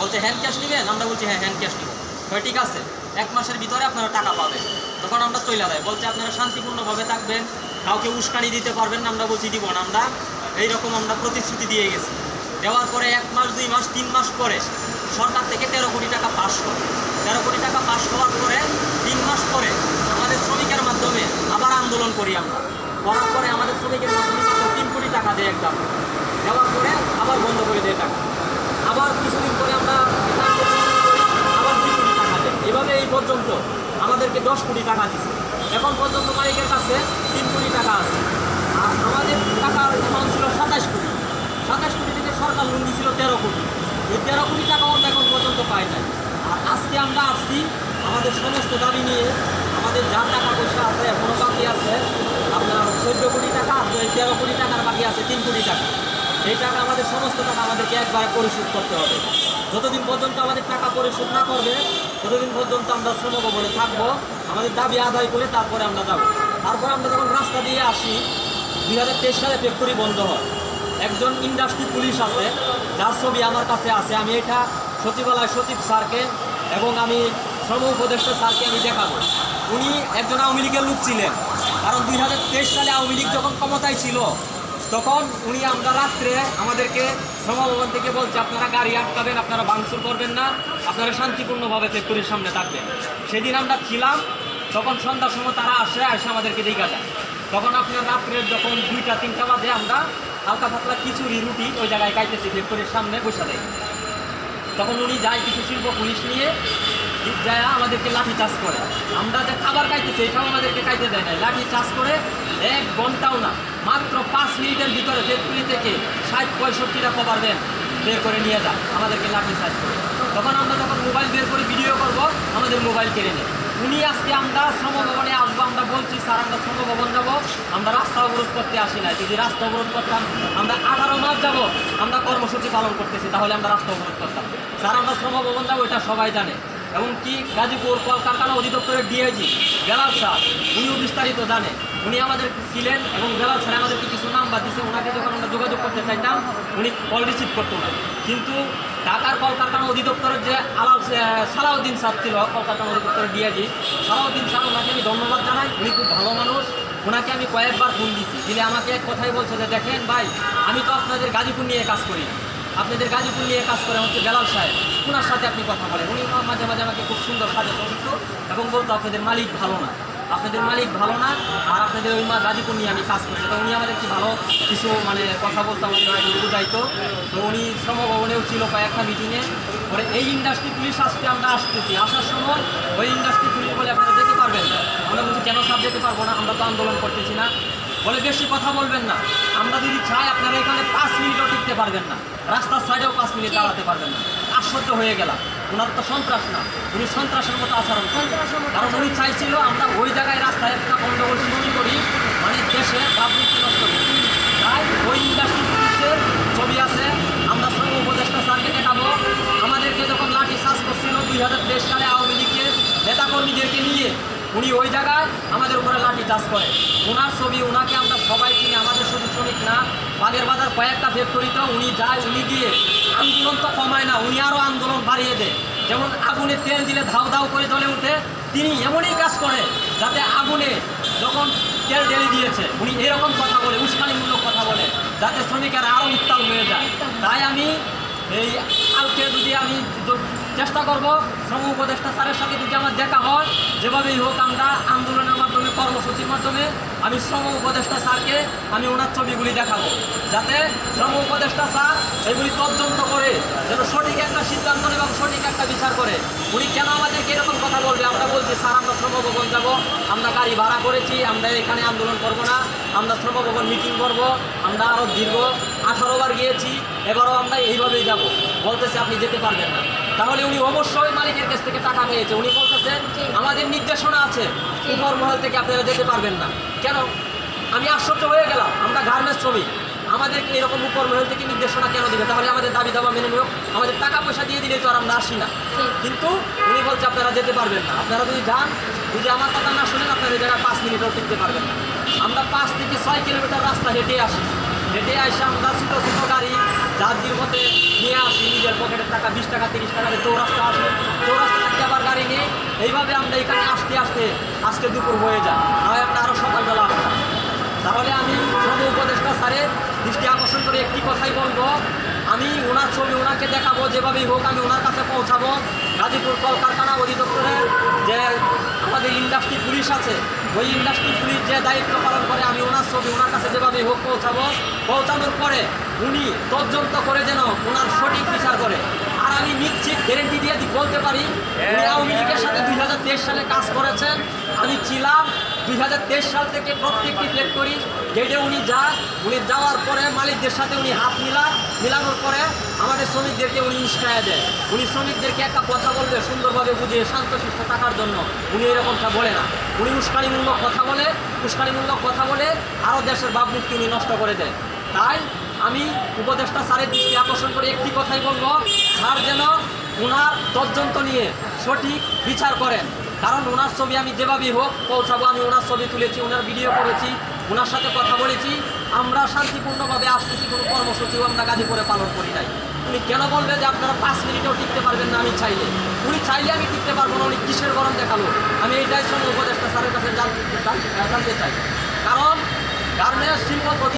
বলছে hand cash নেবেন? আমরা বলছি হ্যাঁ হ্যান্ড ক্যাশ নেব। হয়, ঠিক আছে। এক মাসের ভিতরে আপনারা টাকা পাবেন। তখন আমরা তৈলা দেয় বলছে, আপনারা শান্তিপূর্ণভাবে থাকবেন। কাউকে উস্কানি দিতে পারবেন না, আমরা বলছি, দিব না আমরা। এইরকম আমরা প্রতিশ্রুতি দিয়ে গেছি। দেওয়ার পরে এক মাস, দুই মাস, তিন মাস পরে সরকার থেকে তেরো কোটি টাকা পাস করে। তেরো কোটি টাকা পাস হওয়ার পরে তিন মাস পরে আমাদের শ্রমিকের মাধ্যমে আবার আন্দোলন করি আমরা। করার পরে আমাদের শ্রমিকের মাধ্যমে তিন কোটি টাকা দেয় একদম। দেওয়ার পরে আবার বন্ধ করে দেয় টাকা। আবার কিছুদিন পরে আমরা আবার দুই কোটি টাকা দেয় এভাবে এই পর্যন্ত আমাদেরকে দশ কোটি টাকা দিচ্ছে এখন পর্যন্ত মালিকের কাছে তিন কোটি টাকা আছে। আর আমাদের টাকার অ্যামাউন্ট ছিল সাতাশ কোটি। সাতাশ কোটি থেকে সরকার লোন দিয়েছিল তেরো কোটি। এই তেরো কোটি টাকাও আমরা এখন পর্যন্ত পাই নাই। আর আজকে আমরা আসছি আমাদের সমস্ত দাবি নিয়ে। আমাদের যা টাকা পয়সা আছে এখনও বাকি আছে। আপনার চোদ্দ কোটি টাকা, আর তেরো কোটি টাকার বাকি আছে তিন কোটি টাকা। এই টাকা আমাদের সমস্ত টাকা আমাদেরকে একবারে পরিশোধ করতে হবে। যতদিন পর্যন্ত আমাদের টাকা পরিশোধ না করবে, ততদিন পর্যন্ত আমরা শ্রমভবনে থাকব, আমাদের দাবি আদায় করে তারপরে আমরা যাব। তারপরে আমরা যখন রাস্তা দিয়ে আসি, দুই হাজার তেইশ সালে ফ্যাক্টরি বন্ধ হয়। একজন ইন্ডাস্ট্রি পুলিশ আছে, যার ছবি আমার কাছে আছে, আমি এটা সচিবালয় সচিব স্যারকে এবং আমি শ্রম উপদেষ্টা স্যারকে আমি দেখাবো। উনি একজন আওয়ামী লীগের লোক ছিলেন, কারণ দুই হাজার তেইশ সালে আওয়ামী লীগ যখন ক্ষমতায় ছিল তখন উনি আমরা রাত্রে আমাদেরকে শ্রমভবন থেকে বলছে, আপনারা গাড়ি আটকাবেন, আপনারা ভাঙচুর করবেন না, আপনারা শান্তিপূর্ণভাবে ফ্যাক্টরির সামনে থাকবেন। সেদিন আমরা ছিলাম, তখন সন্ধ্যার সময় তারা আসে আসে আমাদেরকে দেখা যায়। তখন আপনার রাত্রে যখন দুইটা, তিনটা বাজে, আমরা হালকা পাতলা খিচুড়ি, রুটি ওই জায়গায় খাইতেছি, ফ্যাক্টরির সামনে বসে দেয় তখন উনি যায় কিছু শিল্প পুলিশ নিয়ে যায় আমাদেরকে লাঠি চাষ করে। আমরা যে খাবার খাইতেছি, এটাও আমাদেরকে খাইতে দেয় নাই। লাঠি চাষ করে এক ঘন্টাও না, মাত্র পাঁচ মিনিটের ভিতরে ফ্যাক্টরি থেকে ষাট, পঁয়ষট্টিটা কভার দেন বের করে নিয়ে যায়, আমাদেরকে লাঠি চাষ করে। তখন আমরা যখন মোবাইল বের করে ভিডিও করব, আমাদের মোবাইল কেড়ে নেয়। উনি আজকে আমরা শ্রমভবনে আসব, আমরা বলছি, স্যার, আমরা শ্রমভবন যাব, আমরা রাস্তা অবরোধ করতে আসি না যদি রাস্তা অবরোধ করতাম, আমরা আঠারো মাস যাব, আমরা কর্মসূচি পালন করতেছি, তাহলে আমরা রাস্তা অবরোধ করতাম। স্যার, আমরা শ্রমভবন যাব, এটা সবাই জানে। এবং কি গাজীপুর কলকারখানা অধিদপ্তরের ডিআইজি বেলাল স্যার উনিও বিস্তারিত জানে। উনি আমাদের ছিলেন এবং বেলাল স্যার আমাদেরকে কিছু নাম বা দিচ্ছে ওনাকে যখন আমরা যোগাযোগ করতে চাইতাম, উনি কল রিসিভ করতো না। কিন্তু ঢাকার কলকারখানা অধিদপ্তরের যে আলাল সালাউদ্দিন স্যার ছিল, কলকারখানা অধিদপ্তরের ডিআইজি, সালাউদ্দিন স্যার ওনাকে আমি ধন্যবাদ জানাই। উনি খুব ভালো মানুষ। ওনাকে আমি কয়েকবার ফোন দিচ্ছি দিলে আমাকে এক কথাই বলছে যে, দেখেন ভাই, আমি তো আপনাদের গাজীপুর নিয়ে কাজ করি। আপনাদের গাজীপুর নিয়ে কাজ করে হচ্ছে বেলাল সাহেব। ওনার সাথে আপনি কথা বলেন। উনি মাঝে মাঝে আমাকে খুব সুন্দর সাজে করতো এবং বলতো, আপনাদের মালিক ভালো না। আপনাদের মালিক ভালো না, আর আপনাদের ওই মা গাজীপুর নিয়ে আমি কাজ করছি। তো উনি আমাদের কি ভালো কিছু মানে কথা বলতো, আমাদের বুঝাইতো। তো উনি শ্রমভবনেও ছিল কয়েকটা মিটিংয়ে পরে এই ইন্ডাস্ট্রি পুলিশ আজকে আমরা আসতেছি। আসার সময় ওই ইন্ডাস্ট্রি পুলিশ বলে আপনারা যেতে পারবেন। আমরা বলছি কেন সব যেতে পারব না? আমরা তো আন্দোলন করতেছি না। বলে বেশি কথা বলবেন না। আমরা যদি চাই আপনারা এখানে পাঁচ মিনিটও টিকতে পারবেন না। রাস্তার সাইডেও পাঁচ মিনিট দাঁড়াতে পারবেন না। আশ্চর্য হয়ে গেলাম। ওনার তো সন্ত্রাস না। উনি সন্ত্রাসের মতো আচরণ। কারণ উনি চাইছিল আমরা ওই জায়গায় রাস্তায় একটা গন্ডগোল সৃষ্টি করি। মানে দেশে রাজনীতি নষ্ট করি তাই ওই ইন্ডাস্ট্রি পুলিশের ছবি আছে আমরা শ্রম উপদেষ্টা স্যারকে দেখাবো আমাদেরকে যখন লাঠি চার্জ করছিল দুই হাজার তেইশ সালে আওয়ামী লীগের নেতাকর্মীদেরকে নিয়ে উনি ওই জায়গায় আমাদের উপরে লাঠি চাষ করে। ওনার ছবি, ওনাকে আমরা সবাই চিনি, আমাদের শুধু শ্রমিক না, বাগের বাজার কয়েকটা ফ্যাক্টরিতে উনি যায়, উনি গিয়ে আন্দোলন তো কমায় না, উনি আরও আন্দোলন বাড়িয়ে দেয়। যেমন আগুনে তেল দিলে ধাও ধাও করে জ্বলে উঠে, তিনি এমনই কাজ করে যাতে আগুনে যখন তেল ঢেলে দিয়েছে, উনি এরকম কথা বলে, উস্কানিমূলক কথা বলে, যাতে শ্রমিকেরা আরও উত্তাল হয়ে যায়। তাই আমি এই কালকে যদি আমি চেষ্টা করব। শ্রম উপদেষ্টা স্যারের সাথে যদি আমার দেখা হয়, যেভাবেই হোক আমরা আন্দোলনের মাধ্যমে, কর্মসূচির মাধ্যমে আমি শ্রম উপদেষ্টা স্যারকে আমি ওনার ছবিগুলি দেখাবো। যাতে শ্রম উপদেষ্টা স্যার এগুলি তদন্ত করে, যেন সঠিক একটা সিদ্ধান্ত এবং সঠিক একটা বিচার করে। উনি কেন আমাদেরকে এরকম কথা বলবে? আমরা বলছি, স্যার, আমরা শ্রম ভবন যাব, আমরা গাড়ি ভাড়া করেছি, আমরা এখানে আন্দোলন করব না, আমরা শ্রম ভবন মিটিং করব, আমরা আরও দীর্ঘ আঠারো বার গিয়েছি, এবারও আমরা এইভাবেই যাব। বলতেছে, আপনি যেতে পারবেন না। তাহলে উনি অবশ্যই মালিকের কাছ থেকে টাকা পেয়েছে উনি বলতেছে আমাদের নির্দেশনা আছে। উপর মহল থেকে আপনারা যেতে পারবেন না। কেন? আমি আশ্চর্য হয়ে গেলাম। আমরা গার্মেন্টস শ্রমিক। আমাদেরকে এরকম উপর মহল থেকে নির্দেশনা কেন দিবে? তাহলে আমাদের দাবি দাবা মেনে নিও। আমাদের টাকা পয়সা দিয়ে দিলে তো আর আমরা আসি না। কিন্তু উনি বলছে, আপনারা যেতে পারবেন না। আপনারা যদি যান, যদি আমার কথা না শুনেন, আপনারা জায়গায় পাঁচ মিনিটও টিকতে পারবেন না। আমরা পাঁচ থেকে ছয় কিলোমিটার রাস্তা হেঁটে আসি। হেঁটে আসে আমরা ছোটো ছোটো গাড়ি যাত্রীর মধ্যে নিয়ে আসি, নিজের পকেটের টাকা, বিশ টাকা, তিরিশ টাকাতে চৌরাস্তা আসে। চৌরাস্তা থেকে আবার গাড়ি নিয়ে এইভাবে আমরা এখানে আসতে আসতে আজকে দুপুর হয়ে যায়। নয় আমরা আরও সকালবেলা তাহলে আমি সব উপদেষ্টা স্যারের দৃষ্টি আকর্ষণ করে একটি কথাই বলব। আমি ওনার ছবি ওনাকে দেখাবো, যেভাবেই হোক আমি ওনার কাছে পৌঁছাবো। গাজীপুর কলকারখানা অধিদপ্তরের যে আমাদের ইন্ডাস্ট্রি পুলিশ আছে ওই ইন্ডাস্ট্রি পুলিশ যে দায়িত্ব পালন করে, আমি ওনার ছবি, ওনার কাছে যেভাবে হোক পৌঁছাবো, পৌঁছানোর পরে উনি তদন্ত করে যেন ওনার সঠিক বিচার করে। আর আমি নিশ্চিত গ্যারেন্টি দিয়ে বলতে পারি আওয়ামী লীগের সাথে দুই হাজার তেইশ সালে কাজ করেছেন আমি ছিলাম দুই হাজার তেইশ সাল থেকে প্রত্যেকটি ফ্লেট করি। গেটে উনি যান, উনি যাওয়ার পরে মালিকদের সাথে উনি হাত মিলান, মিলানোর পরে আমাদের শ্রমিকদেরকে উনি উস্কায়া দেয় উনি শ্রমিকদেরকে একটা কথা বলবে, সুন্দরভাবে বুঝিয়ে শান্তশিষ্ট থাকার জন্য। উনি এরকমটা বলে না। উনি উস্কানিমূলক কথা বলে, উস্কানিমূলক কথা বলে আরও দেশের ভাবমূর্তি উনি নষ্ট করে দেয় তাই আমি উপদেষ্টা স্যারের দৃষ্টি আকর্ষণ করে একটি কথাই বলব, স্যার যেন ওনার তদন্ত নিয়ে সঠিক বিচার করেন। কারণ ওনার ছবি আমি যেভাবেই হোক পৌঁছাবো, আমি ওনার ছবি তুলেছি, ওনার ভিডিও করেছি, ওনার সাথে কথা বলেছি। আমরা শান্তিপূর্ণভাবে আসতেছি কোনো কর্মসূচিও আমরা গাজীপুরে পালন করি নাই। উনি কেন বলবে যে আপনারা পাঁচ মিনিটেও টিকতে পারবেন না আমি চাইলে? উনি চাইলে আমি টিকতে পারব না, উনি কিসের গরম দেখাল আমি এইটাই সঙ্গে উপদেষ্টা স্যারের কাছে জান- জান- জানতে চাই। কারণ গার্মেন্টস শিল্প